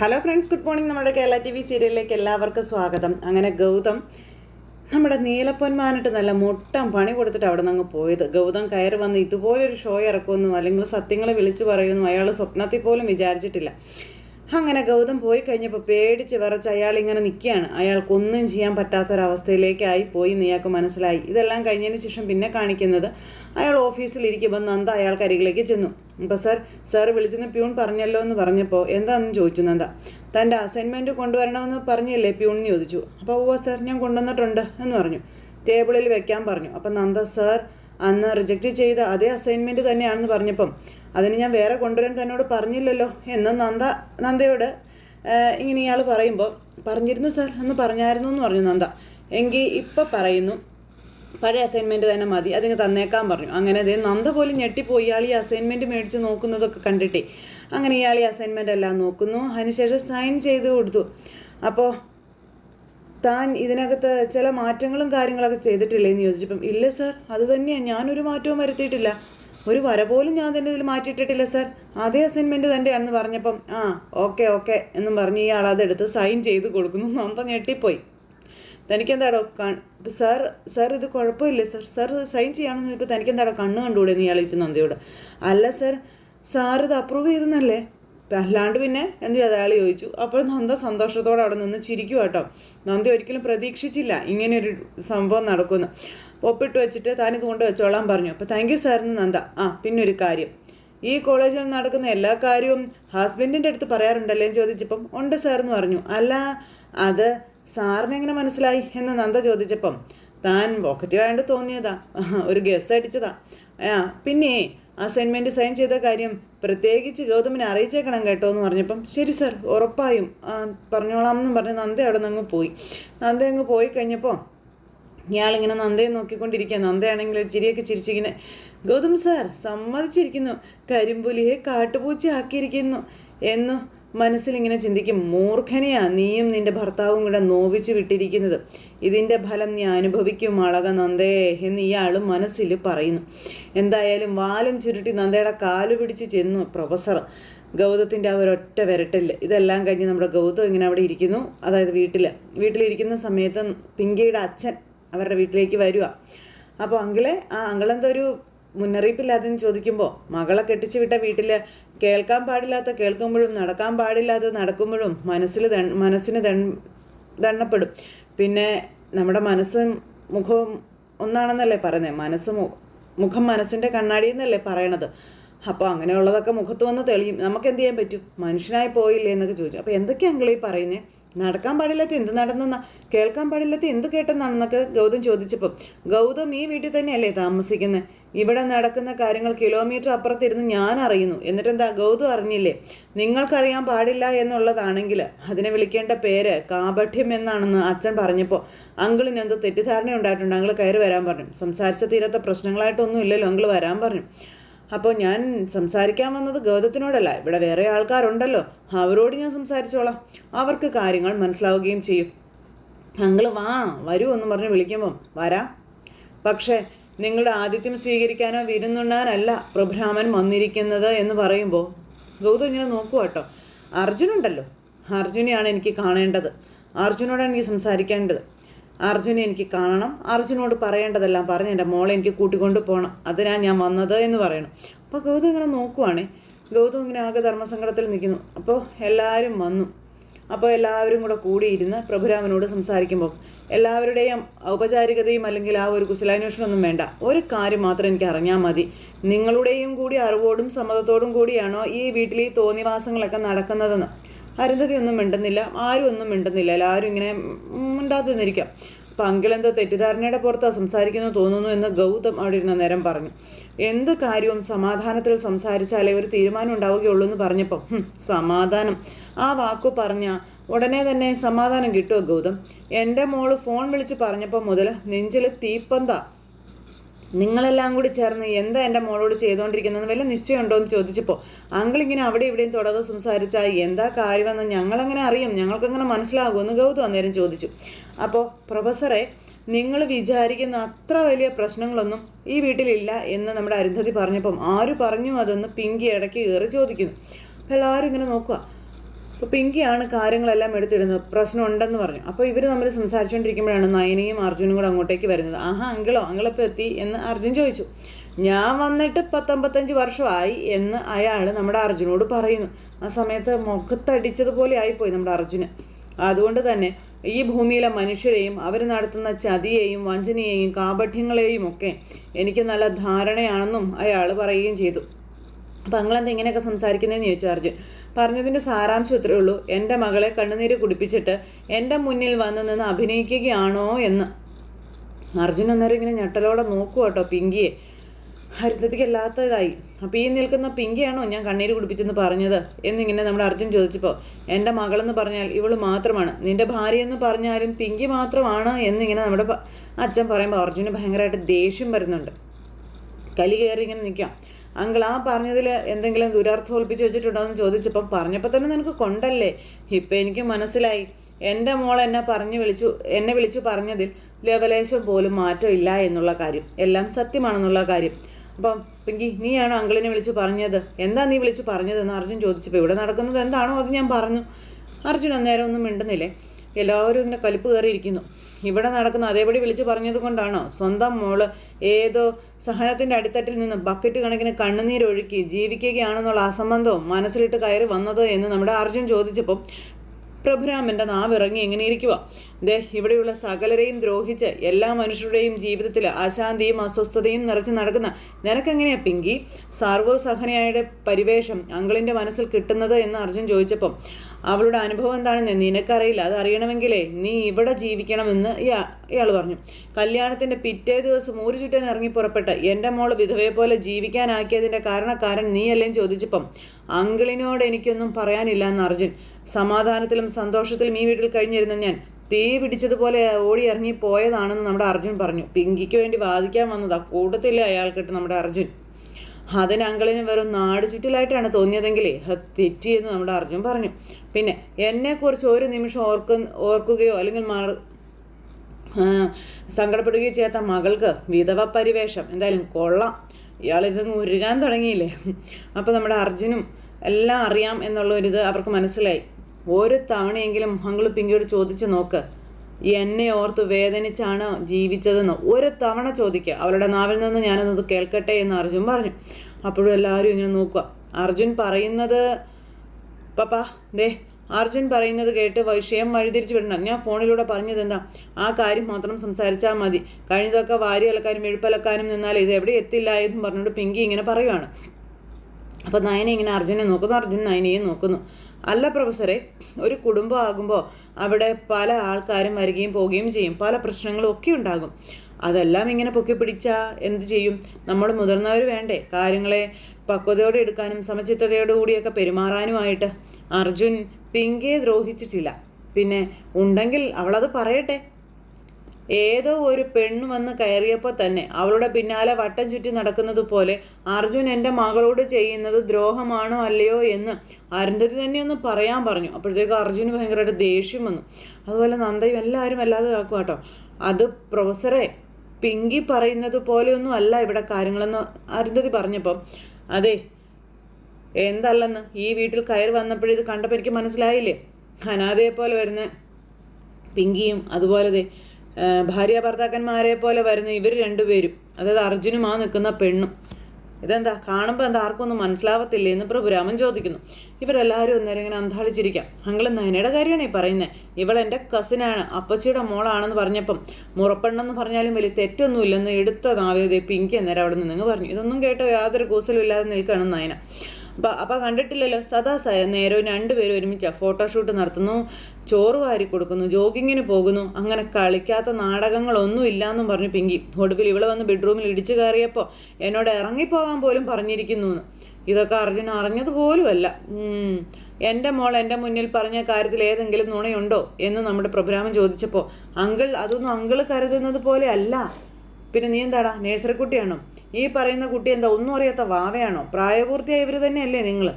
Hello friends good morning നമ്മുടെ Kerala T V സീരിയലിലേക്ക് എല്ലാവർക്കും സ്വാഗതം. അങ്ങനെ ഗൗതം നമ്മുടെ നീലപ്പൊന്മാനിട്ട് നല്ല മുട്ടം പണി കൊടുത്തിട്ട് അവിടെ നിന്ന് പോയത്. ഗൗതം കയറി വന്ന് ഇതുപോലൊരു ഷോ ഇറക്കുമെന്നും അല്ലെങ്കിൽ സത്യങ്ങൾ വിളിച്ചു പറയുമെന്നും അയാൾ സ്വപ്നത്തിൽ പോലും വിചാരിച്ചിട്ടില്ല. അങ്ങനെ ഗൗതം പോയി കഴിഞ്ഞപ്പോൾ പേടിച്ച് വിറച്ച് അയാൾ ഇങ്ങനെ നിൽക്കുകയാണ് അയാൾക്കൊന്നും ചെയ്യാൻ പറ്റാത്തൊരവസ്ഥയിലേക്കായി പോയി നീയാൾക്ക് മനസ്സിലായി. ഇതെല്ലാം കഴിഞ്ഞതിന് ശേഷം പിന്നെ കാണിക്കുന്നത് അയാൾ ഓഫീസിലിരിക്കുമ്പോൾ നന്ദ അയാൾക്ക് അരികിലേക്ക് ചെന്നു. അപ്പോൾ സർ സാർ വിളിച്ചെന്ന് പ്യൂൺ പറഞ്ഞല്ലോ എന്ന് പറഞ്ഞപ്പോൾ എന്താണെന്ന് ചോദിച്ചു നന്ദ. തന്റെ അസൈൻമെന്റ് കൊണ്ടുവരണമെന്ന് പറഞ്ഞില്ലേ പ്യൂൺ എന്ന് ചോദിച്ചു. അപ്പോൾ ഓ സാർ ഞാൻ കൊണ്ടുവന്നിട്ടുണ്ട് എന്ന് പറഞ്ഞു. ടേബിളിൽ വെക്കാൻ പറഞ്ഞു. അപ്പം നന്ദ സാർ അന്ന് റിജക്റ്റ് ചെയ്ത അതേ അസൈൻമെന്റ് തന്നെയാണെന്ന് പറഞ്ഞപ്പം അതിന് ഞാൻ വേറെ കൊണ്ടുവരാൻ തന്നോട് പറഞ്ഞില്ലല്ലോ എന്ന് നന്ദ നന്ദയോട് ഇങ്ങനെ ഇയാൾ പറയുമ്പോൾ പറഞ്ഞിരുന്നു സാർ എന്ന് പറഞ്ഞായിരുന്നു എന്ന് പറഞ്ഞു നന്ദ. എങ്കിൽ ഇപ്പം പറയുന്നു പഴയ അസൈൻമെന്റ് തന്നെ മതി അതിന് തന്നേക്കാൻ പറഞ്ഞു. അങ്ങനെ അതേ നന്ദ പോലും ഞെട്ടിപ്പോയി. ഇയാൾ ഈ അസൈൻമെന്റ് മേടിച്ച് നോക്കുന്നതൊക്കെ കണ്ടിട്ടേ. അങ്ങനെ ഇയാൾ ഈ അസൈൻമെന്റ് എല്ലാം നോക്കുന്നു. അതിനുശേഷം സൈൻ ചെയ്ത് കൊടുത്തു. അപ്പോൾ താൻ ഇതിനകത്ത് ചില മാറ്റങ്ങളും കാര്യങ്ങളൊക്കെ ചെയ്തിട്ടില്ലേ എന്ന് ചോദിച്ചപ്പം ഇല്ല സാർ അത് തന്നെയാണ് ഞാനൊരു മാറ്റവും വരുത്തിയിട്ടില്ല. ഒരു വര പോലും ഞാൻ തന്നെ ഇതിൽ മാറ്റിയിട്ടിട്ടില്ല സർ അതേ അസൈൻമെന്റ് തന്നെയാണെന്ന് പറഞ്ഞപ്പം ആ ഓക്കെ ഓക്കെ എന്നും പറഞ്ഞ് ഇയാൾ അതെടുത്ത് സൈൻ ചെയ്ത് കൊടുക്കുന്നു. നന്ദ ഞെട്ടിപ്പോയി. തനിക്കെന്താടോ കൺ സാർ സാർ ഇത് കുഴപ്പമില്ല സർ സാർ സൈൻ ചെയ്യാണെന്ന് ചോദിച്ചപ്പോൾ തനിക്കെന്താടോ കണ്ണ് കണ്ടുകൂടെ എന്ന് ഇയാൾ നന്ദിയോട്. അല്ല സർ സാർ ഇത് അപ്രൂവ് ചെയ്തെന്നല്ലേ? അല്ലാണ്ട് പിന്നെ എന്ത് ചെയ്ത് അയാൾ ചോദിച്ചു. അപ്പോൾ നന്ദ സന്തോഷത്തോടെ അവിടെ നിന്ന് ചിരിക്കും കേട്ടോ. നന്ദി ഒരിക്കലും പ്രതീക്ഷിച്ചില്ല ഇങ്ങനെയൊരു സംഭവം നടക്കുമെന്ന്. ഒപ്പിട്ട് വെച്ചിട്ട് താനിത് കൊണ്ട് വെച്ചോളാൻ പറഞ്ഞു. അപ്പോൾ താങ്ക് യു സാറിന് നന്ദ. ആ പിന്നൊരു കാര്യം. ഈ കോളേജിൽ നടക്കുന്ന എല്ലാ കാര്യവും ഹസ്ബൻഡിന്റെ അടുത്ത് പറയാറുണ്ടല്ലേ എന്ന് ചോദിച്ചപ്പം ഉണ്ട് എന്ന് പറഞ്ഞു. അല്ല അത് സാറിന് എങ്ങനെ മനസ്സിലായി എന്ന് നന്ദ ചോദിച്ചപ്പം താൻ പോക്കറ്റ് ആയതുകൊണ്ട് തോന്നിയതാ. ഒരു ഗസ് അടിച്ചതാ. ആ പിന്നെ അസൈൻമെന്റ് സൈൻ ചെയ്ത കാര്യം പ്രത്യേകിച്ച് ഗൗതമിനെ അറിയിച്ചേക്കണം കേട്ടോ എന്ന് പറഞ്ഞപ്പം ശരി സർ ഉറപ്പായും പറഞ്ഞോളാം എന്നും പറഞ്ഞ് നന്ദ അവിടെ നിന്ന് അങ്ങ് പോയി. നന്ദ അങ്ങ് പോയി കഴിഞ്ഞപ്പോൾ ഇയാളിങ്ങനെ നന്ദയെ നോക്കിക്കൊണ്ടിരിക്കുക. നന്ദയാണെങ്കിൽ ഒരു ചിരിയൊക്കെ ചിരിച്ചിങ്ങനെ ഗൗതം സാർ സമ്മതിച്ചിരിക്കുന്നു. കരിമ്പുലിയെ കാട്ടുപൂച്ച ആക്കിയിരിക്കുന്നു എന്നു മനസ്സിലിങ്ങനെ ചിന്തിക്കും. മൂർഖനെയാ നീയും നിന്റെ ഭർത്താവും കൂടെ നോവിച്ചു വിട്ടിരിക്കുന്നത്. ഇതിന്റെ ഫലം നീ അനുഭവിക്കും അളക നന്ദേ എന്ന് ഇയാൾ മനസ്സിൽ പറയുന്നു. എന്തായാലും വാലും ചുരുട്ടി നന്ദയുടെ കാൽ പിടിച്ച് ചെന്നു പ്രൊഫസർ ഗൗതത്തിന്റെ ആ ഒരൊറ്റ ഇതെല്ലാം കഴിഞ്ഞ് നമ്മുടെ ഗൗതം ഇങ്ങനെ അവിടെ ഇരിക്കുന്നു. അതായത് വീട്ടിൽ വീട്ടിലിരിക്കുന്ന സമയത്ത് പിങ്കിയുടെ അച്ഛൻ അവരുടെ വീട്ടിലേക്ക് വരിക അപ്പോൾ അങ്കിളെ ആ അങ്കിളെന്താ ഒരു മുന്നറിയിപ്പില്ലാതെന്ന് ചോദിക്കുമ്പോൾ മകളെ കെട്ടിച്ചു വിട്ട വീട്ടിൽ കേൾക്കാൻ പാടില്ലാത്ത കേൾക്കുമ്പോഴും നടക്കാൻ പാടില്ലാത്ത നടക്കുമ്പോഴും മനസ്സിൽ മനസ്സിന് ദണ്ണപ്പെടും പിന്നെ നമ്മുടെ മനസ്സും മുഖവും ഒന്നാണെന്നല്ലേ പറയുന്നത് മനസ്സ് മുഖം മനസ്സിന്റെ കണ്ണാടി എന്നല്ലേ പറയണത്? അപ്പോൾ അങ്ങനെയുള്ളതൊക്കെ മുഖത്ത് വന്ന് തെളിയും. നമുക്ക് എന്ത് ചെയ്യാൻ പറ്റും? മനുഷ്യനായി പോയില്ലേ എന്നൊക്കെ ചോദിച്ചു. അപ്പോൾ എന്തൊക്കെയാ അങ്കിളീ പറയുന്നത് നടക്കാൻ പാടില്ലാത്ത എന്ത് നടന്നെന്ന? കേൾക്കാൻ പാടില്ലാത്ത എന്ത് കേട്ടെന്നാണെന്നൊക്കെ ഗൗതം ചോദിച്ചപ്പം ഗൗതം ഈ വീട്ടിൽ തന്നെയല്ലേ താമസിക്കുന്നത് ഇവിടെ നടക്കുന്ന കാര്യങ്ങൾ കിലോമീറ്റർ അപ്പുറത്തിരുന്ന് ഞാൻ അറിയുന്നു. എന്നിട്ട് എന്നിട്ടെന്താ ഗൗതം അറിഞ്ഞില്ലേ? നിങ്ങൾക്കറിയാൻ പാടില്ല എന്നുള്ളതാണെങ്കിൽ അതിനെ വിളിക്കേണ്ട പേര് കാപഠ്യം എന്നാണെന്ന് അച്ഛൻ പറഞ്ഞപ്പോൾ അങ്കിളിന് എന്തോ തെറ്റിദ്ധാരണ ഉണ്ടായിട്ടുണ്ട് അങ്കിൾ കയറി വരാൻ പറഞ്ഞു. സംസാരിച്ച തീരാത്ത പ്രശ്നങ്ങളായിട്ടൊന്നും ഇല്ലല്ലോ അങ്കിൾ വരാൻ പറഞ്ഞു. അപ്പോൾ ഞാൻ സംസാരിക്കാൻ വന്നത് ഗൗതത്തിനോടല്ല. ഇവിടെ വേറെ ആൾക്കാരുണ്ടല്ലോ. അവരോട് ഞാൻ സംസാരിച്ചോളാം. അവർക്ക് കാര്യങ്ങൾ മനസ്സിലാവുകയും ചെയ്യും. ഞങ്ങൾ വാ വരൂ എന്ന് പറഞ്ഞ് വിളിക്കുമ്പം വരാ. പക്ഷേ നിങ്ങളുടെ ആതിഥ്യം സ്വീകരിക്കാനോ വിരുന്നുണ്ണാനല്ല പ്രഭ്രാമൻ വന്നിരിക്കുന്നത് എന്ന് പറയുമ്പോൾ ഗൗതം ഇങ്ങനെ നോക്കുക കേട്ടോ. അർജുനുണ്ടല്ലോ. അർജുനെയാണ് എനിക്ക് കാണേണ്ടത്. അർജുനോടാണ് എനിക്ക് സംസാരിക്കേണ്ടത്. അർജുനെ എനിക്ക് കാണണം. അർജുനോട് പറയേണ്ടതെല്ലാം പറഞ്ഞ് എന്റെ മോളെ എനിക്ക് കൂട്ടിക്കൊണ്ട് പോകണം അതിനാ ഞാൻ വന്നത് എന്ന് പറയണം. അപ്പോൾ ഗൗതം ഇങ്ങനെ നോക്കുവാണേ. ഗൗതം ഇങ്ങനെ ആകെ ധർമ്മസങ്കടത്തിൽ നിൽക്കുന്നു. അപ്പോൾ എല്ലാവരും വന്നു. അപ്പോൾ എല്ലാവരും കൂടെ കൂടിയിരുന്ന് പ്രഭുരാമനോട് സംസാരിക്കുമ്പോൾ എല്ലാവരുടെയും ഔപചാരികതയും അല്ലെങ്കിൽ ആ ഒരു കുശലാന്വേഷണമൊന്നും വേണ്ട. ഒരു കാര്യം മാത്രം എനിക്ക് അറിഞ്ഞാൽ മതി. നിങ്ങളുടെയും കൂടി അറിവോടും സമ്മതത്തോടും കൂടിയാണോ ഈ വീട്ടിൽ ഈ തോന്നിവാസങ്ങളൊക്കെ നടക്കുന്നതെന്ന്? അരുന്ധതി ഒന്നും മിണ്ടുന്നില്ല ആരും ഒന്നും മിണ്ടുന്നില്ല എല്ലാവരും ഇങ്ങനെ മിണ്ടാതെ നിന്നിരിക്കാം. അപ്പം അങ്കിളെന്തോ തെറ്റിദ്ധാരണയുടെ പുറത്താണ് സംസാരിക്കുന്നു തോന്നുന്നു എന്ന് ഗൗതം അവിടെ ഇരുന്ന നേരം പറഞ്ഞു. എന്ത് കാര്യവും സമാധാനത്തിൽ സംസാരിച്ചാലേ ഒരു തീരുമാനം ഉണ്ടാവുകയുള്ളൂ എന്ന് പറഞ്ഞപ്പം സമാധാനം. ആ വാക്കു പറഞ്ഞ ഉടനെ തന്നെ സമാധാനം കിട്ടുമോ ഗൗതം? എന്റെ മോൾ ഫോൺ വിളിച്ച് പറഞ്ഞപ്പോൾ മുതൽ നെഞ്ചിൽ തീപ്പന്താ. നിങ്ങളെല്ലാം കൂടി ചേർന്ന് എന്താ എന്റെ മോളോട് ചെയ്തുകൊണ്ടിരിക്കുന്നത് വല്ല നിശ്ചയമുണ്ടോ എന്ന് ചോദിച്ചപ്പോൾ അങ്കിൾ ഇങ്ങനെ അവിടെ ഇവിടെയും തുടർന്ന് സംസാരിച്ചാൽ എന്താ കാര്യമെന്ന് ഞങ്ങളങ്ങനെ അറിയും? ഞങ്ങൾക്കങ്ങനെ മനസ്സിലാകുമെന്ന് ഗൗതം അന്നേരം ചോദിച്ചു. അപ്പോൾ പ്രൊഫസറെ നിങ്ങൾ വിചാരിക്കുന്ന അത്ര വലിയ പ്രശ്നങ്ങളൊന്നും ഈ വീട്ടിലില്ല എന്ന് നമ്മുടെ അരുന്ധതി പറഞ്ഞപ്പം ആര് പറഞ്ഞു അതെന്ന് പിങ്കി ഇടയ്ക്ക് കയറി ചോദിക്കുന്നു. അപ്പോൾ എല്ലാവരും ഇങ്ങനെ നോക്കുക. അപ്പോൾ പിങ്കിയാണ് കാര്യങ്ങളെല്ലാം എടുത്തിടുന്നത്. പ്രശ്നം ഉണ്ടെന്ന് പറഞ്ഞു. അപ്പോൾ ഇവർ തമ്മിൽ സംസാരിച്ചുകൊണ്ടിരിക്കുമ്പോഴാണ് നയനയും അർജുനും കൂടെ അങ്ങോട്ടേക്ക് വരുന്നത്. ആഹാ അങ്കിളോ അങ്കിളിപ്പോൾ എത്തി? എന്ന് അർജുൻ ചോദിച്ചു. ഞാൻ വന്നിട്ട് പത്തൊമ്പത്തഞ്ച് വർഷമായി എന്ന് അയാൾ നമ്മുടെ അർജുനോട് പറയുന്നു. ആ സമയത്ത് മുഖത്തടിച്ചതുപോലെ ആയിപ്പോയി നമ്മുടെ അർജുന്. അതുകൊണ്ട് തന്നെ ഈ ഭൂമിയിലെ മനുഷ്യരെയും അവർ നടത്തുന്ന ചതിയെയും വഞ്ചനയെയും കാപഠ്യങ്ങളെയും ഒക്കെ എനിക്ക് നല്ല ധാരണയാണെന്നും അയാൾ പറയുകയും ചെയ്തു. അപ്പം അങ്ങളെന്താ ഇങ്ങനെയൊക്കെ സംസാരിക്കുന്നതെന്ന് ചോദിച്ചു അർജുൻ. പറഞ്ഞതിന്റെ സാരാംശം ഇത്രയേ ഉള്ളൂ. എന്റെ മകളെ കണ്ണുനീര് കുടിപ്പിച്ചിട്ട് എന്റെ മുന്നിൽ വന്ന് നിന്ന് അഭിനയിക്കുകയാണോ എന്ന്. അർജുൻ അന്നേരം ഇങ്ങനെ ഞെട്ടലോടെ നോക്കുക കേട്ടോ പിങ്കിയെ. ഹരിതയ്ക്ക് അല്ലാത്തതായി അപ്പോൾ ഈ നിൽക്കുന്ന പിങ്കിയാണോ ഞാൻ കണ്ണീര് കുടിപ്പിച്ചെന്ന് പറഞ്ഞത് എന്നിങ്ങനെ നമ്മുടെ അർജുൻ ചോദിച്ചപ്പോൾ എന്റെ മകളെന്ന് പറഞ്ഞാൽ ഇവൾ മാത്രമാണ്. നിന്റെ ഭാര്യ എന്ന് പറഞ്ഞാലും പിങ്കി മാത്രമാണ് എന്നിങ്ങനെ നമ്മുടെ അച്ഛൻ പറയുമ്പോൾ അർജുന് ഭയങ്കരമായിട്ട് ദേഷ്യം വരുന്നുണ്ട്. കലി കയറി ഇങ്ങനെ നിൽക്കാം. അങ്കിൾ ആ പറഞ്ഞതിൽ എന്തെങ്കിലും ദുരർത്ഥം ഒളിപ്പിച്ച് വെച്ചിട്ടുണ്ടോ എന്ന് ചോദിച്ചപ്പം പറഞ്ഞപ്പോൾ തന്നെ നിനക്ക് കൊണ്ടല്ലേ? ഇപ്പം എനിക്ക് മനസ്സിലായി. എന്റെ മോൾ എന്നെ പറഞ്ഞു വിളിച്ചു എന്നെ വിളിച്ചു പറഞ്ഞതിൽ ലവലേശം പോലും മാറ്റമില്ല എന്നുള്ള കാര്യം. എല്ലാം സത്യമാണെന്നുള്ള കാര്യം. അപ്പം പിങ്കി നീയാണോ അങ്കിളിനെ വിളിച്ചു പറഞ്ഞത്? എന്താ നീ വിളിച്ചു പറഞ്ഞതെന്ന് അർജുൻ ചോദിച്ചപ്പോൾ ഇവിടെ നടക്കുന്നത് എന്താണോ അത് ഞാൻ പറഞ്ഞു. അർജുൻ അന്നേരം ഒന്നും മിണ്ടുന്നില്ലേ? എല്ലാവരും ഇങ്ങനെ കലിപ്പ് കയറിയിരിക്കുന്നു. ഇവിടെ നടക്കുന്ന അതേപടി വിളിച്ചു പറഞ്ഞത് കൊണ്ടാണോ? സ്വന്തം മോൾ ഏതോ സഹനത്തിന്റെ അടിത്തട്ടിൽ നിന്ന് ബക്കറ്റ് കണക്കിന് കണ്ണുനീരൊഴുക്കി ജീവിക്കുകയാണെന്നുള്ള അസംബന്ധവും മനസ്സിലിട്ട് കയറി വന്നത് എന്ന് നമ്മുടെ അർജുൻ ചോദിച്ചപ്പോൾ പ്രഭുരാമന്റെ നാവിറങ്ങി എങ്ങനെ ഇരിക്കുക ദേ ഇവിടെയുള്ള സകലരെയും ദ്രോഹിച്ച് എല്ലാ മനുഷ്യരുടെയും ജീവിതത്തിൽ അശാന്തിയും അസ്വസ്ഥതയും നിറച്ച് നടക്കുന്ന നിനക്കെങ്ങനെയാ പിങ്കി? സാർവസഹനയുടെ പരിവേഷം അങ്കിളിന്റെ മനസ്സിൽ കിട്ടുന്നത് എന്ന് അർജുൻ ചോദിച്ചപ്പം അവളുടെ അനുഭവം എന്താണെന്ന് നിനക്കറിയില്ല. അത് അറിയണമെങ്കിലേ നീ ഇവിടെ ജീവിക്കണമെന്ന് ഇയാൾ പറഞ്ഞു. കല്യാണത്തിന്റെ പിറ്റേ ദിവസം ഊരു ചുറ്റാൻ ഇറങ്ങി പുറപ്പെട്ട് എന്റെ മോൾ വിധവയെ പോലെ ജീവിക്കാനാക്കിയതിന്റെ കാരണക്കാരൻ നീയല്ലേ ചോദിച്ചപ്പം അങ്കിളിനോട് എനിക്കൊന്നും പറയാനില്ല എന്ന് അർജുൻ. സമാധാനത്തിലും സന്തോഷത്തിലും ഈ വീട്ടിൽ കഴിഞ്ഞിരുന്ന ഞാൻ തീ പിടിച്ചതുപോലെ ഓടി ഇറങ്ങി പോയതാണെന്ന് നമ്മുടെ അർജുൻ പറഞ്ഞു. പിങ്കിക്ക് വേണ്ടി വാദിക്കാൻ വന്നതാ. കൂട്ടത്തില്ല അയാൾക്കിട്ട് നമ്മുടെ അർജുൻ. അതിന് വെറും നാട് ചുറ്റിലായിട്ടാണ് തോന്നിയതെങ്കിലേ തെറ്റിയെന്ന് നമ്മുടെ അർജുൻ പറഞ്ഞു. പിന്നെ എന്നെക്കുറിച്ച് ഒരു നിമിഷം ഓർക്കു ഓർക്കുകയോ അല്ലെങ്കിൽ മാർ സങ്കടപ്പെടുകയോ ചെയ്യാത്ത മകൾക്ക് വിധവ പരിവേഷം എന്തായാലും കൊള്ളാം. ഇയാളിരുന്ന് ഉരുകാൻ തുടങ്ങിയില്ലേ? അപ്പോൾ നമ്മുടെ അർജുനും എല്ലാം അറിയാം എന്നുള്ള ഒരിത് അവർക്ക് മനസ്സിലായി. ഒരു തവണയെങ്കിലും മംഗൾ പിങ്കിയോട് ചോദിച്ചു നോക്ക്. എന്നെ ഓർത്ത് വേദനിച്ചാണ് ജീവിച്ചതെന്ന് ഒരു തവണ ചോദിക്കുക. അവളുടെ നാവിൽ നിന്ന് ഞാനൊന്നത് കേൾക്കട്ടെ എന്ന് അർജുൻ പറഞ്ഞു. അപ്പോഴും എല്ലാവരും ഇങ്ങനെ നോക്കുക. അർജുൻ പറയുന്നത് പപ്പാ ദേ അർജുൻ പറയുന്നത് കേട്ട് വിഷയം വഴിതിരിച്ചു വിടണം ഞാൻ ഫോണിലൂടെ പറഞ്ഞത് എന്താ ആ കാര്യം മാത്രം സംസാരിച്ചാൽ മതി. കഴിഞ്ഞതൊക്കെ വാരി അലക്കാനും എഴുപ്പലക്കാനും നിന്നാൽ ഇത് എവിടെ എത്തില്ല എന്ന് പറഞ്ഞുകൊണ്ട് പിങ്കി ഇങ്ങനെ പറയുവാണ്. അപ്പോൾ നയന ഇങ്ങനെ അർജുനെ നോക്കുന്നു അർജുൻ നയനയെ നോക്കുന്നു. അല്ല പ്രൊഫസറെ ഒരു കുടുംബമാകുമ്പോൾ അവിടെ പല ആൾക്കാരും വരികയും പോവുകയും ചെയ്യും. പല പ്രശ്നങ്ങളും ഒക്കെ ഉണ്ടാകും. അതെല്ലാം ഇങ്ങനെ പൊക്കി പിടിച്ചാൽ എന്ത് ചെയ്യും? നമ്മൾ മുതിർന്നവർ വേണ്ടേ? കാര്യങ്ങളെ പക്വതയോടെ എടുക്കാനും സമചിത്തതയോടുകൂടിയൊക്കെ പെരുമാറാനുമായിട്ട് അർജുൻ പിങ്കയെ ദ്രോഹിച്ചിട്ടില്ല. പിന്നെ ഉണ്ടെങ്കിൽ അവളത് പറയട്ടെ. ഏതോ ഒരു പെണ്ണ് വന്ന് കയറിയപ്പോൾ തന്നെ അവളുടെ പിന്നാലെ വട്ടം ചുറ്റി നടക്കുന്നത് പോലെ അർജുൻ എന്റെ മകളോട് ചെയ്യുന്നത് ദ്രോഹമാണോ അല്ലയോ എന്ന് അരുന്ധതി തന്നെ ഒന്ന് പറയാൻ പറഞ്ഞു. അപ്പോഴത്തേക്ക് അർജുന് ഭയങ്കരമായിട്ട് ദേഷ്യം വന്നു. അതുപോലെ നന്ദയും എല്ലാവരും അല്ലാതെ ആക്കും കേട്ടോ. അത് പ്രൊഫസറെ പിങ്കി പറയുന്നത് പോലെയൊന്നും അല്ല ഇവിടെ കാര്യങ്ങളെന്ന് അരുന്ധതി പറഞ്ഞപ്പം. അതെ എന്തല്ലെന്ന്? ഈ വീട്ടിൽ കയറി വന്നപ്പോഴിത് കണ്ടപ്പോൾ എനിക്ക് മനസ്സിലായില്ലേ? അനാഥയെ പോലെ വരുന്ന പിങ്കിയും അതുപോലെ ഭാര്യ ഭർത്താക്കന്മാരെ പോലെ വരുന്ന ഇവർ രണ്ടുപേരും. അതായത് അർജുനും ആ നിൽക്കുന്ന പെണ്ണും. ഇതെന്താ? കാണുമ്പോൾ എന്താ ആർക്കും ഒന്നും മനസ്സിലാവത്തില്ലേ എന്ന് പ്രഭുരാമൻ ചോദിക്കുന്നു. ഇവരെല്ലാവരും ഒന്നേരം ഇങ്ങനെ അന്താളിച്ചിരിക്കാം അങ്കിൾ നയനയുടെ കാര്യമാണ് ഈ പറയുന്നത് ഇവൾ എന്റെ കസിനാണ് അപ്പച്ചിയുടെ മോളാണെന്ന് പറഞ്ഞപ്പം മുറപ്പെണ്ണെന്ന് പറഞ്ഞാലും വലിയ തെറ്റൊന്നുമില്ലെന്ന് എടുത്ത നാവേദേ പിങ്കി അന്നേരം അവിടെ നിന്ന് പറഞ്ഞു. ഇതൊന്നും കേട്ടോ യാതൊരു കൂസലും ഇല്ലാതെ നിൽക്കുകയാണ് നയന. അപ്പം അപ്പം കണ്ടിട്ടില്ലല്ലോ സദാ നേരവും രണ്ടുപേരും ഒരുമിച്ച് ഫോട്ടോഷൂട്ട് നടത്തുന്നു ചോറ് വാരി കൊടുക്കുന്നു ജോഗിങ്ങിന് പോകുന്നു അങ്ങനെ കളിക്കാത്ത നാടകങ്ങളൊന്നും ഇല്ലാന്നും പറഞ്ഞു പിങ്കി. ഒടുവിൽ ഇവിടെ വന്ന് ബെഡ്റൂമിൽ ഇടിച്ചു കയറിയപ്പോൾ എന്നോട് ഇറങ്ങിപ്പോകാൻ പോലും പറഞ്ഞിരിക്കുന്നു ഇതൊക്കെ അർജുൻ അറിഞ്ഞതുപോലുമല്ല. എന്റെ മോൾ എന്റെ മുന്നിൽ പറഞ്ഞ കാര്യത്തിൽ ഏതെങ്കിലും നുണയുണ്ടോ എന്ന് നമ്മുടെ പ്രഭുരാമൻ ചോദിച്ചപ്പോൾ അങ്കിൾ അതൊന്നും അങ്കിൾ കരുതുന്നത് പോലെ അല്ല. പിന്നെ നീ എന്താടാ നേഴ്സറി കുട്ടിയാണോ ഈ പറയുന്ന കുട്ടി എന്താ ഒന്നും അറിയാത്ത വാവയാണോ? പ്രായപൂർത്തിയായ ഇവർ തന്നെയല്ലേ നിങ്ങൾ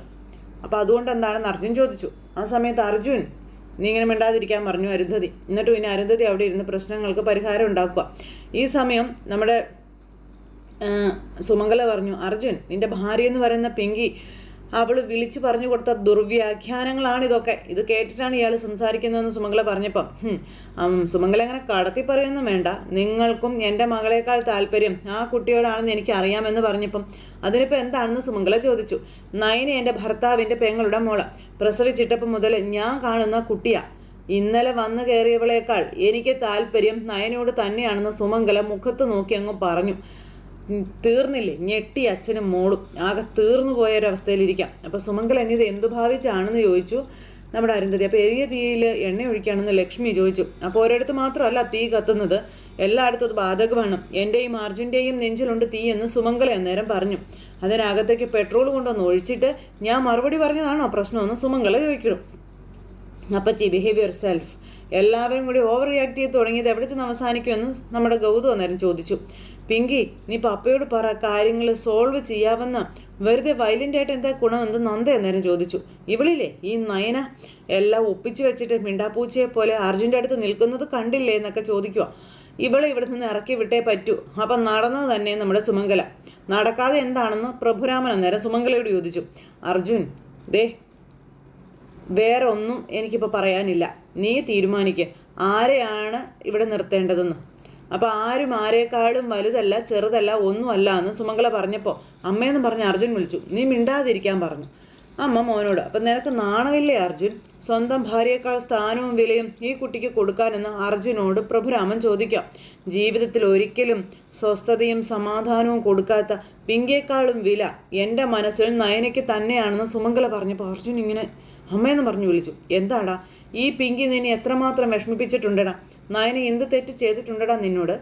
അപ്പോൾ അതുകൊണ്ട് എന്താണെന്ന് അർജുൻ ചോദിച്ചു. ആ സമയത്ത് അർജുൻ നീ ഇങ്ങനെ മിണ്ടാതിരിക്കാൻ പറഞ്ഞു അരുന്ധതി. എന്നിട്ട് പിന്നെ അരുന്ധതി അവിടെ ഇരുന്ന് പ്രശ്നങ്ങൾക്ക് പരിഹാരം ഉണ്ടാക്കുക. ഈ സമയം നമ്മുടെ സുമംഗല പറഞ്ഞു അർജുൻ നിന്റെ ഭാര്യ എന്ന് പറയുന്ന പിങ്കി അവൾ വിളിച്ചു പറഞ്ഞു കൊടുത്ത ദുർവ്യാഖ്യാനങ്ങളാണ് ഇതൊക്കെ. ഇത് കേട്ടിട്ടാണ് ഇയാൾ സംസാരിക്കുന്നതെന്ന് സുമംഗല പറഞ്ഞപ്പം "ഹും, സുമംഗല അങ്ങനെ കടത്തി പറയുന്നു വേണ്ട. നിങ്ങൾക്കും എന്റെ മകളേക്കാൾ താല്പര്യം ആ കുട്ടിയോടാണെന്ന് എനിക്ക് അറിയാമെന്ന് പറഞ്ഞപ്പം അതിനിപ്പോൾ എന്താണെന്ന് സുമംഗല ചോദിച്ചു. നയന എന്റെ ഭർത്താവിന്റെ പെങ്ങളുടെ മോൾ. പ്രസവിച്ചിട്ടപ്പം മുതൽ ഞാൻ കാണുന്ന കുട്ടിയാണ് ഇന്നലെ വന്നു കയറിയവളേക്കാൾ എനിക്ക് താല്പര്യം നയനോട് തന്നെയാണെന്ന് സുമംഗല മുഖത്ത് നോക്കി അങ്ങ് പറഞ്ഞു. തീർന്നില്ലേ? ഞെട്ടി അച്ഛനും മോളും. ആകെ തീർന്നു പോയ ഒരവസ്ഥയിലിരിക്കാം അപ്പോൾ സുമംഗല ഇനി ഇത് എന്തു ഭാവിച്ചാണെന്ന് ചോദിച്ചു. നമ്മുടെ അരുന്ധതി അപ്പോൾ എരിയ തീയിൽ എണ്ണ ഒഴിക്കുകയാണെന്ന് ലക്ഷ്മി ചോദിച്ചു. അപ്പോൾ ഒരിടത്ത് മാത്രമല്ല തീ കത്തുന്നത്. എല്ലായിടത്തും അത് ബാധകമാണ്. എന്റെയും അർജുന്റെയും നെഞ്ചിലുണ്ട് തീ എന്ന് സുമംഗല അന്നേരം പറഞ്ഞു. അതിനകത്തേക്ക് പെട്രോൾ കൊണ്ടൊന്ന് ഒഴിച്ചിട്ട് ഞാൻ മറുപടി പറഞ്ഞതാണോ പ്രശ്നമെന്ന് സുമംഗല ചോദിക്കണം അപ്പച്ചി ബിഹേവ് യുവർ സെൽഫ് എല്ലാവരും കൂടി ഓവർ റിയാക്ട് ചെയ്ത് തുടങ്ങിയത് എവിടെ ചെന്ന് അവസാനിക്കുമെന്ന് നമ്മുടെ ഗൗതം അന്നേരം ചോദിച്ചു. പിങ്കി നീ പപ്പയോട് പറ കാര്യങ്ങൾ സോൾവ് ചെയ്യാമെന്ന്. വെറുതെ വയലന്റ് ആയിട്ട് എന്താ ഗുണമെന്ന് നന്ദ അന്നേരം ചോദിച്ചു. ഇവളില്ലേ? ഈ നയന. എല്ലാം ഒപ്പിച്ചു വെച്ചിട്ട് മിണ്ടാപ്പൂച്ചയെ പോലെ അർജുന്റെ അടുത്ത് നിൽക്കുന്നത് കണ്ടില്ലേ എന്നൊക്കെ ചോദിക്കുക ഇവളെ ഇവിടെ നിന്ന് ഇറക്കി വിട്ടേ പറ്റൂ. അപ്പം നടന്നത് തന്നെ നമ്മുടെ സുമംഗല. നടക്കാതെ എന്താണെന്ന് പ്രഭുരാമൻ അന്നേരം സുമംഗലയോട് ചോദിച്ചു. അർജുൻ ദേ വേറെ ഒന്നും എനിക്കിപ്പോൾ പറയാനില്ല. നീ തീരുമാനിക്കുക ആരെയാണ് ഇവിടെ നിർത്തേണ്ടതെന്ന്? അപ്പോൾ ആരും ആരെക്കാളും വലുതല്ല ചെറുതല്ല ഒന്നുമല്ല എന്ന് സുമംഗല പറഞ്ഞപ്പോൾ അമ്മയെന്ന് പറഞ്ഞ് അർജുൻ വിളിച്ചു. നീ മിണ്ടാതിരിക്കാൻ പറഞ്ഞു. അമ്മ മോനോട് അപ്പം നിനക്ക് നാണമില്ലേ അർജുൻ? സ്വന്തം ഭാര്യയേക്കാൾ സ്ഥാനവും വിലയും ഈ കുട്ടിക്ക് കൊടുക്കാനെന്ന് അർജുനോട് പ്രഭുരാമൻ ചോദിക്കാം. ജീവിതത്തിൽ ഒരിക്കലും സ്വസ്ഥതയും സമാധാനവും കൊടുക്കാത്ത പിങ്കേക്കാളും വില എന്റെ മനസ്സിൽ നയനയ്ക്ക് തന്നെയാണെന്ന് സുമംഗല പറഞ്ഞപ്പോൾ അർജുൻ ഇങ്ങനെ അമ്മയെന്ന് പറഞ്ഞു വിളിച്ചു. എന്താടാ ഈ പിങ്കി നിന്നെ എത്രമാത്രം വിഷമിപ്പിച്ചിട്ടുണ്ടടാ? നയന എന്ത് തെറ്റ് ചെയ്തിട്ടുണ്ടടാ നിന്നോട്?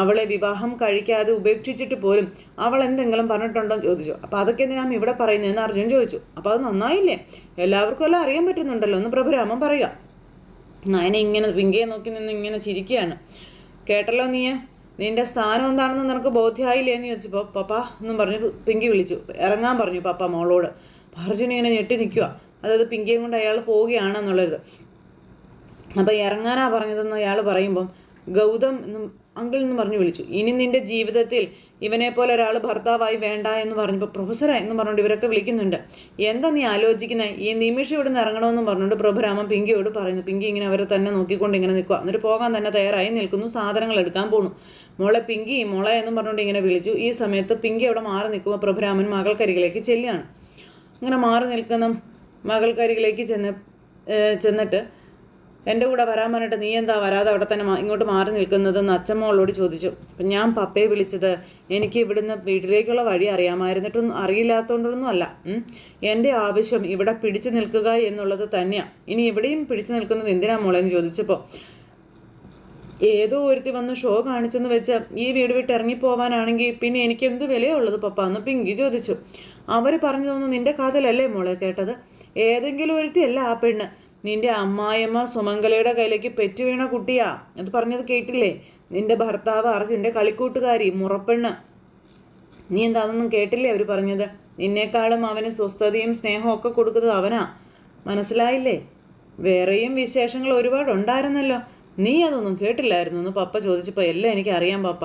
അവളെ വിവാഹം കഴിക്കാതെ ഉപേക്ഷിച്ചിട്ട് പോലും അവൾ എന്തെങ്കിലും പറഞ്ഞിട്ടുണ്ടോ എന്ന് ചോദിച്ചു. അപ്പോൾ അതൊക്കെ എന്തിനാണ് ഇവിടെ പറയുന്നതെന്ന് അർജുൻ ചോദിച്ചു. അപ്പോൾ അത് നന്നായില്ലേ? എല്ലാവർക്കും എല്ലാം അറിയാൻ പറ്റുന്നുണ്ടല്ലോ. എന്ന് പ്രഭുരാമൻ പറയുക. നയന ഇങ്ങനെ വിങ്കയെ നോക്കി നിന്ന് ഇങ്ങനെ ചിരിക്കുകയാണ്. കേട്ടല്ലോ നീയെ നിന്റെ സ്ഥാനം എന്താണെന്ന് നിനക്ക് ബോധ്യമായില്ലേ എന്ന് ചോദിച്ചപ്പോൾ പപ്പ എന്നും പറഞ്ഞു പിങ്കി വിളിച്ചു. ഇറങ്ങാൻ പറഞ്ഞു പപ്പ മോളോട്. അർജുൻ ഇങ്ങനെ ഞെട്ടി നിൽക്കുക അതായത് പിങ്കിയും കൊണ്ട് അയാൾ പോവുകയാണെന്നുള്ളത്. അപ്പം ഇറങ്ങാനാ പറഞ്ഞതെന്ന് അയാൾ പറയുമ്പം ഗൗതം എന്നും അങ്കിൾ എന്ന് പറഞ്ഞു വിളിച്ചു. ഇനി നിന്റെ ജീവിതത്തിൽ ഇവനെ പോലെ ഒരാൾ ഭർത്താവായി വേണ്ട എന്ന് പറഞ്ഞപ്പോൾ പ്രൊഫസറെ എന്ന് പറഞ്ഞുകൊണ്ട് ഇവരൊക്കെ വിളിക്കുന്നുണ്ട്. എന്താ നീ ആലോചിക്കുന്നത് ഈ നിമിഷം ഇവിടെ നിന്ന് ഇറങ്ങണമെന്നും പറഞ്ഞുകൊണ്ട് പ്രഭുരാമൻ പിങ്കിയോട് പറയുന്നു. പിങ്കി ഇങ്ങനെ അവരെ തന്നെ നോക്കിക്കൊണ്ട് ഇങ്ങനെ നിൽക്കുക എന്നിട്ട് പോകാൻ തന്നെ തയ്യാറായി നിൽക്കുന്നു. സാധനങ്ങൾ എടുക്കാൻ പോണു. മോളെ പിങ്കി മോളെ എന്ന് പറഞ്ഞുകൊണ്ട് ഇങ്ങനെ വിളിച്ചു. ഈ സമയത്ത് പിങ്കി അവിടെ മാറി നിൽക്കുമ്പോൾ പ്രഭുരാമൻ മകൾക്കരികിലേക്ക് ചെല്ലുകയാണ്. അങ്ങനെ മാറി നിൽക്കുന്ന മകൾക്കരികിലേക്ക് ചെന്ന് ചെന്നിട്ട് എന്റെ കൂടെ വരാൻ പറഞ്ഞിട്ട് നീ എന്താ വരാതെ അവിടെ തന്നെ ഇങ്ങോട്ട് മാറി നിൽക്കുന്നതെന്ന് അച്ഛമ്മോളോട് ചോദിച്ചു. അപ്പം ഞാൻ പപ്പയെ വിളിച്ചത് എനിക്ക് ഇവിടുന്ന് വീട്ടിലേക്കുള്ള വഴി അറിയാമായിരുന്നിട്ടൊന്നും അറിയില്ലാത്തതുകൊണ്ടൊന്നും അല്ല. എന്റെ ആവശ്യം ഇവിടെ പിടിച്ചു നിൽക്കുക എന്നുള്ളത് തന്നെയാണ് ഇനി ഇവിടെയും പിടിച്ചു നിൽക്കുന്നത് എന്തിനാ മോളെ? എന്ന് ചോദിച്ചപ്പോൾ ഏതോ ഒരുത്തി വന്ന് ഷോ കാണിച്ചെന്ന് വെച്ച് ഈ വീട് വിട്ട് ഇറങ്ങിപ്പോവാനാണെങ്കിൽ പിന്നെ എനിക്ക് എന്ത് വിലയുള്ളത് പപ്പ? എന്ന് പിങ്കി ചോദിച്ചു. അവർ പറഞ്ഞു തോന്നുന്നു നിന്റെ കാതലല്ലേ മോളെ? കേട്ടത്. ഏതെങ്കിലും ഒരുത്തിയല്ല ആ പെണ്ണ്. നിന്റെ അമ്മായിയമ്മ സുമംഗലയുടെ കയ്യിലേക്ക് പെറ്റു വീണ കുട്ടിയാ. അത് പറഞ്ഞത് കേട്ടില്ലേ? നിന്റെ ഭർത്താവ് അർജുന്റെ കളിക്കൂട്ടുകാരി മുറപ്പെണ്ണ്. നീ എന്താ അതൊന്നും കേട്ടില്ലേ അവർ പറഞ്ഞത്? നിന്നേക്കാളും അവന് സ്വസ്ഥതയും സ്നേഹവും ഒക്കെ കൊടുക്കുന്നത് അവനാ. മനസ്സിലായില്ലേ? വേറെയും വിശേഷങ്ങൾ ഒരുപാട് ഉണ്ടായിരുന്നല്ലോ നീ അതൊന്നും കേട്ടില്ലായിരുന്നു എന്ന് പപ്പ ചോദിച്ചപ്പോൾ എല്ലാം എനിക്ക് അറിയാം പപ്പ.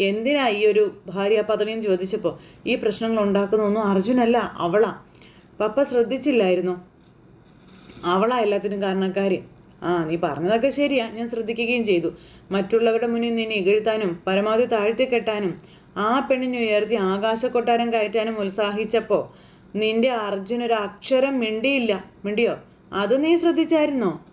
എന്തിനാ ഈ ഒരു ഭാര്യ പദവിയും ചോദിച്ചപ്പോൾ ഈ പ്രശ്നങ്ങൾ ഉണ്ടാക്കുന്നൊന്നും അർജുനല്ല അവളാ. പപ്പ ശ്രദ്ധിച്ചില്ലായിരുന്നോ. അവളാ എല്ലാത്തിനും കാരണക്കാരി. ആ നീ പറഞ്ഞതൊക്കെ ശരിയാ. ഞാൻ ശ്രദ്ധിക്കുകയും ചെയ്തു. മറ്റുള്ളവരുടെ മുന്നിൽ നിന്നെ ഇകഴ്ത്താനും പരമാവധി താഴ്ത്തി കെട്ടാനും ആ പെണ്ണിനെ ഉയർത്തി ആകാശക്കൊട്ടാരം കയറ്റാനും ഉത്സാഹിച്ചപ്പോൾ നിന്റെ അർജുൻ ഒരു അക്ഷരം മിണ്ടിയില്ല. മിണ്ടിയോ? അത് നീ ശ്രദ്ധിച്ചായിരുന്നോ?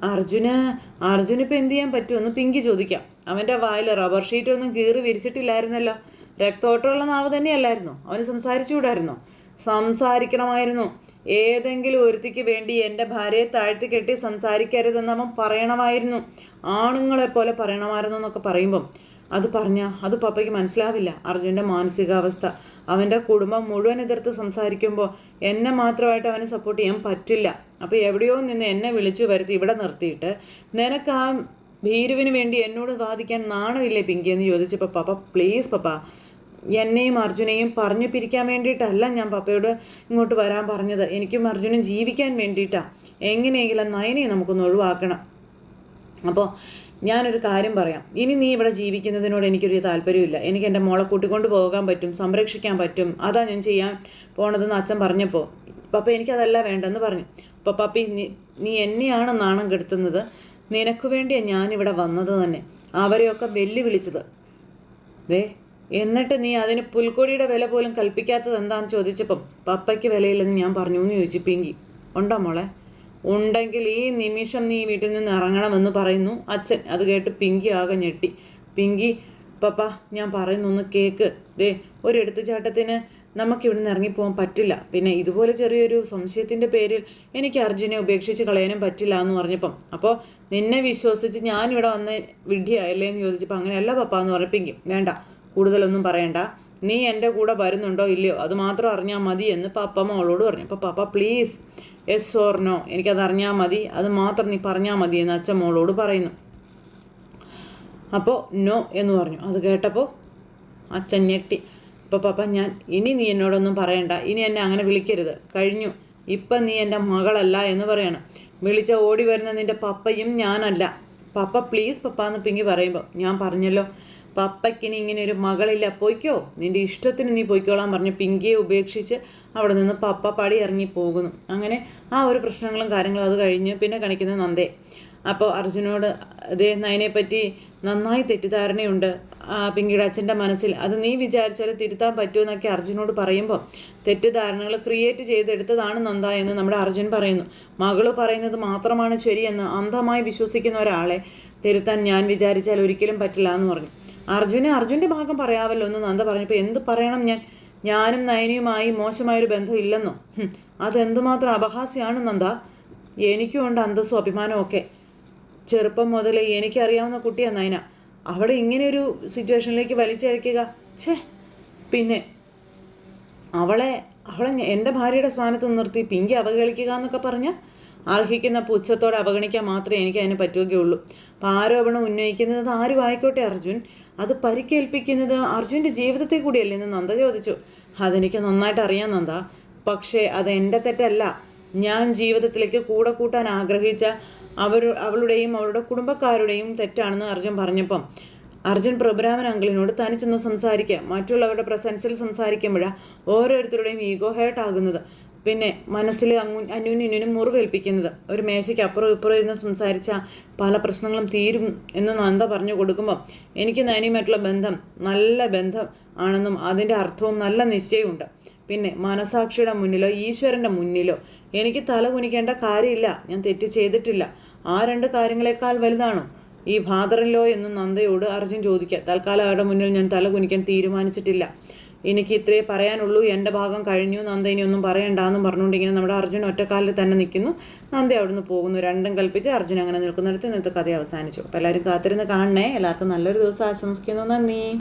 അർജുന് അർജുന് ഇപ്പം എന്ത് ചെയ്യാൻ പറ്റുമെന്ന് പിങ്കി ചോദിക്കാം. അവന്റെ വായിൽ റബ്ബർ ഷീറ്റ് ഒന്നും കീറി വിരിച്ചിട്ടില്ലായിരുന്നല്ലോ. രക്തോട്ടമുള്ള നാവ് തന്നെയല്ലായിരുന്നോ? അവന് സംസാരിച്ചുകൂടായിരുന്നോ? സംസാരിക്കണമായിരുന്നു. ഏതെങ്കിലും ഒരുത്തിക്ക് വേണ്ടി എന്റെ ഭാര്യയെ താഴ്ത്തി കെട്ടി സംസാരിക്കരുതെന്ന് അവൻ പറയണമായിരുന്നു. ആണുങ്ങളെപ്പോലെ പറയണമായിരുന്നു എന്നൊക്കെ പറയുമ്പം അത് പറഞ്ഞ അത് പപ്പയ്ക്ക് മനസ്സിലാവില്ല. അർജുന്റെ മാനസികാവസ്ഥ. അവന്റെ കുടുംബം മുഴുവൻ എതിർത്ത് സംസാരിക്കുമ്പോൾ എന്നെ മാത്രമായിട്ട് അവനെ സപ്പോർട്ട് ചെയ്യാൻ പറ്റില്ല. അപ്പോൾ എവിടെയോ നിന്ന് എന്നെ വിളിച്ചു വരുത്തി ഇവിടെ നിർത്തിയിട്ട് നിനക്ക് ആ ഭീരുവിന് വേണ്ടി എന്നോട് വാദിക്കാൻ നാണമില്ലേ പിങ്കി എന്ന് ചോദിച്ചപ്പോൾ പപ്പ പ്ലീസ് പപ്പ എന്നെയും അർജുനെയും പറഞ്ഞു പിരിക്കാൻ വേണ്ടിയിട്ടല്ല ഞാൻ പപ്പയോട് ഇങ്ങോട്ട് വരാൻ പറഞ്ഞത്. എനിക്കും അർജുനും ജീവിക്കാൻ വേണ്ടിയിട്ടാണ് എങ്ങനെയെങ്കിലും നയനെ നമുക്കൊന്ന് ഒഴിവാക്കണം. അപ്പോൾ ഞാനൊരു കാര്യം പറയാം. ഇനി നീ ഇവിടെ ജീവിക്കുന്നതിനോട് എനിക്കൊരു താല്പര്യമില്ല എനിക്ക് എന്റെ മോളെ കൂട്ടിക്കൊണ്ട് പോകാൻ പറ്റും സംരക്ഷിക്കാൻ പറ്റും. അതാ ഞാൻ ചെയ്യാൻ പോണതെന്ന് അച്ഛൻ പറഞ്ഞപ്പോൾ പപ്പ എനിക്കതല്ല വേണ്ടെന്ന് പറഞ്ഞു. അപ്പോൾ പപ്പി നീ നീ എന്നെയാണ് നാണം കെടുത്തുന്നത്. നിനക്ക് വേണ്ടിയാണ് ഞാനിവിടെ വന്നത് തന്നെ. അവരെയൊക്കെ വെല്ലുവിളിച്ചത്. ദേ എന്നിട്ട് നീ അതിന് പുൽക്കൊടിയുടെ വില പോലും കൽപ്പിക്കാത്തത് എന്താണെന്ന് ചോദിച്ചപ്പം പപ്പയ്ക്ക് വിലയില്ലെന്ന് ഞാൻ പറഞ്ഞു എന്ന് ചോദിച്ചു പിങ്കി. ഉണ്ടോ മോളെ? ഉണ്ടെങ്കിൽ ഈ നിമിഷം നീ വീട്ടിൽ നിന്ന് ഇറങ്ങണമെന്ന് പറയുന്നു. അച്ഛൻ അത് കേട്ട് പിങ്കി ആകെ ഞെട്ടി. പിങ്കി പപ്പ ഞാൻ പറയുന്നു ഒന്ന് കേക്ക്. ദേ ഒരു എടുത്തുചാട്ടത്തിന് നമുക്ക് ഇവിടെ ഇവിടുന്ന് ഇറങ്ങിപ്പോകാൻ പറ്റില്ല. പിന്നെ ഇതുപോലെ ചെറിയൊരു സംശയത്തിന്റെ പേരിൽ എനിക്ക് അർജുനെ ഉപേക്ഷിച്ച് കളയാനും പറ്റില്ല എന്ന് പറഞ്ഞപ്പം. അപ്പോൾ നിന്നെ വിശ്വസിച്ച് ഞാനിവിടെ വന്ന് വിഡ്ഢിയായല്ലേ എന്ന് ചോദിച്ചപ്പോൾ അങ്ങനെയല്ല പപ്പ എന്ന് പറഞ്ഞപ്പിങ്കി വേണ്ട. കൂടുതലൊന്നും പറയണ്ട. നീ എന്റെ കൂടെ വരുന്നുണ്ടോ ഇല്ലയോ? അത് മാത്രം അറിഞ്ഞാൽ മതി എന്ന് പപ്പ മോളോട് പറഞ്ഞു. അപ്പോൾ papa please yes or no എനിക്കത് അറിഞ്ഞാൽ മതി. അത് മാത്രം നീ പറഞ്ഞാൽ മതി എന്ന് അച്ഛൻ മോളോട് പറയുന്നു. അപ്പോൾ നോ എന്ന് പറഞ്ഞു. അത് കേട്ടപ്പോൾ അച്ഛൻ ഞെട്ടി. അപ്പോൾ പപ്പ ഞാൻ ഇനി നീ എന്നോടൊന്നും പറയണ്ട. ഇനി എന്നെ അങ്ങനെ വിളിക്കരുത്. കഴിഞ്ഞു. ഇപ്പം നീ എന്റെ മകളല്ല എന്ന് പറയണം. വിളിച്ച ഓടി വരുന്ന നിന്റെ പപ്പയും ഞാനല്ല. പപ്പ പ്ലീസ് പപ്പ എന്ന് പിങ്ങി പറയുമ്പോൾ ഞാൻ പറഞ്ഞല്ലോ. പപ്പയ്ക്കിനി ഇങ്ങനെ ഒരു മകളില്ല പോയിക്കോ? നിന്റെ ഇഷ്ടത്തിന് നീ പോയിക്കോളാൻ പറഞ്ഞ് പിങ്കിയെ ഉപേക്ഷിച്ച് അവിടെ നിന്ന് പപ്പ പടി ഇറങ്ങി പോകുന്നു. അങ്ങനെ ആ ഒരു പ്രശ്നങ്ങളും കാര്യങ്ങളും അത് കഴിഞ്ഞ് പിന്നെ കാണിക്കുന്ന നന്ദേ. അപ്പോൾ അർജുനോട് അതേ നയനെപ്പറ്റി നന്നായി തെറ്റിദ്ധാരണയുണ്ട് ആ പിങ്കിയുടെ അച്ഛന്റെ മനസ്സിൽ. അത് നീ വിചാരിച്ചാൽ തിരുത്താൻ പറ്റുമെന്നൊക്കെ അർജുനോട് പറയുമ്പോൾ തെറ്റിദ്ധാരണകൾ ക്രിയേറ്റ് ചെയ്തെടുത്തതാണ് നന്ദ എന്ന് നമ്മുടെ അർജുൻ പറയുന്നു. മകൾ പറയുന്നത് മാത്രമാണ് ശരിയെന്ന് അന്ധമായി വിശ്വസിക്കുന്ന ഒരാളെ തിരുത്താൻ ഞാൻ വിചാരിച്ചാൽ ഒരിക്കലും പറ്റില്ല എന്ന് പറഞ്ഞു. അർജുന് അർജുന്റെ ഭാഗം പറയാമല്ലോ എന്ന് നന്ദ പറഞ്ഞപ്പോൾ എന്ത് പറയണം ഞാൻ? ഞാനും നയനിയുമായി മോശമായൊരു ബന്ധമില്ലെന്നോ? അതെന്തുമാത്രം അപഹാസ്യമാണ് നന്ദ? എനിക്കും ഉണ്ട് അന്തസ്സും അഭിമാനവും ഒക്കെ. ചെറുപ്പം മുതലേ എനിക്കറിയാവുന്ന കുട്ടിയാണ് നയന. അവിടെ ഇങ്ങനെയൊരു സിറ്റുവേഷനിലേക്ക് വലിച്ചഴക്കുക. ഛേ പിന്നെ അവളെ അവളെ എന്റെ ഭാര്യയുടെ സ്ഥാനത്ത് നിർത്തി പിങ്കി അവഹേളിക്കുക എന്നൊക്കെ പറഞ്ഞാൽ അർഹിക്കുന്ന പുച്ഛത്തോടെ അവഗണിക്കാൻ മാത്രമേ എനിക്ക് അതിന് പറ്റുകയുള്ളൂ. അപ്പം ആരോപണം ഉന്നയിക്കുന്നത് ആരും ആയിക്കോട്ടെ അർജുൻ? അത് പരിക്കേൽപ്പിക്കുന്നത് അർജുന്റെ ജീവിതത്തെ കൂടിയല്ലേ എന്ന് നന്ദ ചോദിച്ചു. അതെനിക്ക് നന്നായിട്ട് അറിയാം നന്ദ. പക്ഷേ അത് എന്റെ തെറ്റല്ല. ഞാൻ ജീവിതത്തിലേക്ക് കൂടെ കൂട്ടാൻ ആഗ്രഹിച്ച അവർ അവളുടെയും അവളുടെ കുടുംബക്കാരുടെയും തെറ്റാണെന്ന് അർജുൻ പറഞ്ഞപ്പം അർജുൻ പ്രഭുരാമൻ അങ്കിളിനോട് തനിച്ചൊന്ന് സംസാരിക്കുക മറ്റുള്ളവരുടെ പ്രസൻസിൽ സംസാരിക്കുമ്പോഴാണ് ഓരോരുത്തരുടെയും ഈഗോ ഹേർട്ട് ആകുന്നത്. പിന്നെ മനസ്സിൽ അങ്ങു അന്യൂനും ഇന്യൂനും മുറിവേൽപ്പിക്കുന്നത് ഒരു മേശയ്ക്ക് അപ്പുറം ഇപ്പുറം ഇരുന്ന് സംസാരിച്ച പല പ്രശ്നങ്ങളും തീരും എന്ന് നന്ദ പറഞ്ഞു കൊടുക്കുമ്പോൾ എനിക്ക് നയനിയുമായിട്ടുള്ള ബന്ധം നല്ല ബന്ധം ആണെന്നും അതിന്റെ അർത്ഥവും നല്ല നിശ്ചയമുണ്ട് പിന്നെ മനസാക്ഷിയുടെ മുന്നിലോ ഈശ്വരന്റെ മുന്നിലോ എനിക്ക് തല കുനിക്കേണ്ട കാര്യമില്ല. ഞാൻ തെറ്റ് ചെയ്തിട്ടില്ല. ആ രണ്ട് കാര്യങ്ങളെക്കാൾ വലുതാണോ? ഈ ഭാദറിലോ എന്നും നന്ദയോട് അർജുൻ ചോദിക്കുക. തൽക്കാലം അവരുടെ മുന്നിൽ ഞാൻ തല കുനിക്കാൻ തീരുമാനിച്ചിട്ടില്ല. എനിക്ക് ഇത്രേ പറയാനുള്ളൂ. എന്റെ ഭാഗം കഴിഞ്ഞു. നന്ദ ഇനി ഒന്നും പറയണ്ടെന്നും പറഞ്ഞുകൊണ്ട് ഇങ്ങനെ നമ്മുടെ അർജുൻ ഒറ്റക്കാലിൽ തന്നെ നിൽക്കുന്നു. നന്ദി അവിടുന്ന് പോകുന്നു. രണ്ടും കൽപ്പിച്ച് അർജുൻ അങ്ങനെ നിൽക്കുന്നിടത്ത് ഇന്നത്തെ കഥ അവസാനിച്ചു. അപ്പോൾ എല്ലാവരും കാത്തിരുന്ന് കാണണേ. എല്ലാവർക്കും നല്ലൊരു ദിവസം ആശംസിക്കുന്നു. നന്ദി.